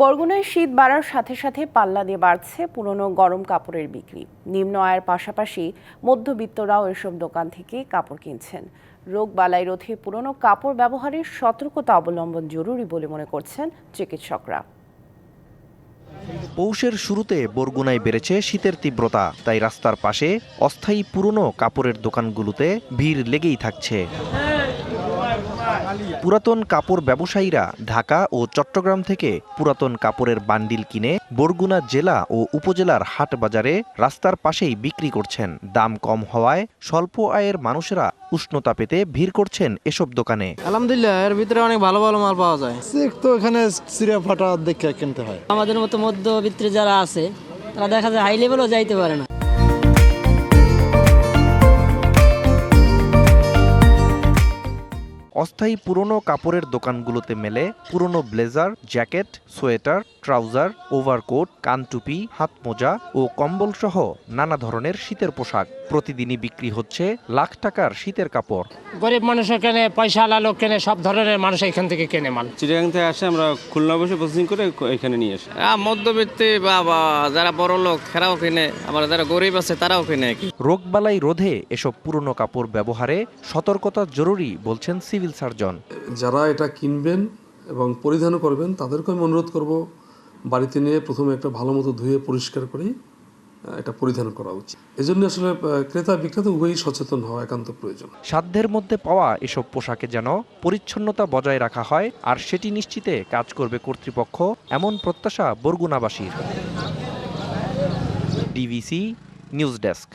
বরগুনায় শীত বাড়ার সাথে সাথে পাল্লা দিয়ে বাড়ছে পুরনো গরম কাপড়ের বিক্রি। নিম্ন আয়ের পাশাপাশি মধ্যবিত্তরাও এসব দোকান থেকে কাপড় কিনছেন। রোগ বালাই রোধে পুরনো কাপড় ব্যবহারের সতর্কতা অবলম্বন জরুরি বলে মনে করছেন চিকিৎসকরা। পৌষের শুরুতে বরগুনায় বেড়েছে শীতের তীব্রতা, তাই রাস্তার পাশে অস্থায়ী পুরনো কাপড়ের দোকানগুলোতে ভিড় লেগেই থাকছে। পুরাতন কাপড় ব্যবসায়ীরা ঢাকা ও চট্টগ্রাম থেকে পুরাতন কাপড়ের বান্ডিল কিনে বরগুনা জেলা ও উপজেলার হাট বাজারে রাস্তার পাশেই বিক্রি করছেন। দাম কম হওয়ায় স্বল্প আয়ের মানুষেরা উষ্ণতা পেতে ভিড় করছেন এসব দোকানে। আলহামদুলিল্লাহ এর ভিতরে অনেক ভালো ভালো মাল পাওয়া যায়। তো এখানে চিরা ফাটা দেখে কিনতে হয়। আমাদের মতো মধ্যবিত্ত যারা আছে তারা দেখা যায় হাই লেভেলও যাইতে পারে না। অস্থায়ী পুরনো কাপড়ের দোকানগুলোতে মেলে পুরনো blazer jacket sweater trouser overcoat কানটুপি হাতমোজা ও কম্বল সহ নানা ধরনের শীতের পোশাক। প্রতিদিনই বিক্রি হচ্ছে লাখ টাকার শীতের কাপড়। গরিব মানুষও কেনে পয়সা আলা লোক কেনে সব ধরনের মানুষ এখান থেকে কেনে মাল। চিড়িয়াখান থেকে আসে আমরা খুলনা বসে প্রসেসিং করে এখানে নিয়ে আসি। মধ্যবিত্তি বা যারা বড় লোক তারাও কিনে। আবার যারা গরিব আছে তারাও কেনে। কিনে রোগবালাই রোধে এসব পুরনো কাপড় ব্যবহারে সতর্কতা জরুরি বলছেন সিভিল সার্জন। যারা এটা কিনবেন এবং পরিধান করবেন তাদেরকে আমি অনুরোধ করব বাড়িতে নিয়ে প্রথমে একটা ভালো মতো ধুয়ে পরিষ্কার করেই এটা পরিধান করা উচিত। এজন্য আসলে ক্রেতা বিক্রেতা উভয়ই সচেতন হওয়া একান্ত প্রয়োজন। সাধ্যের মধ্যে পাওয়া এসব পোশাকে যেন পরিচ্ছন্নতা বজায় রাখা হয়, আর সেটি নিশ্চিতে কাজ করবে কর্তৃপক্ষ, এমন প্রত্যাশা বরগুনাবাসীর। DVC news desk.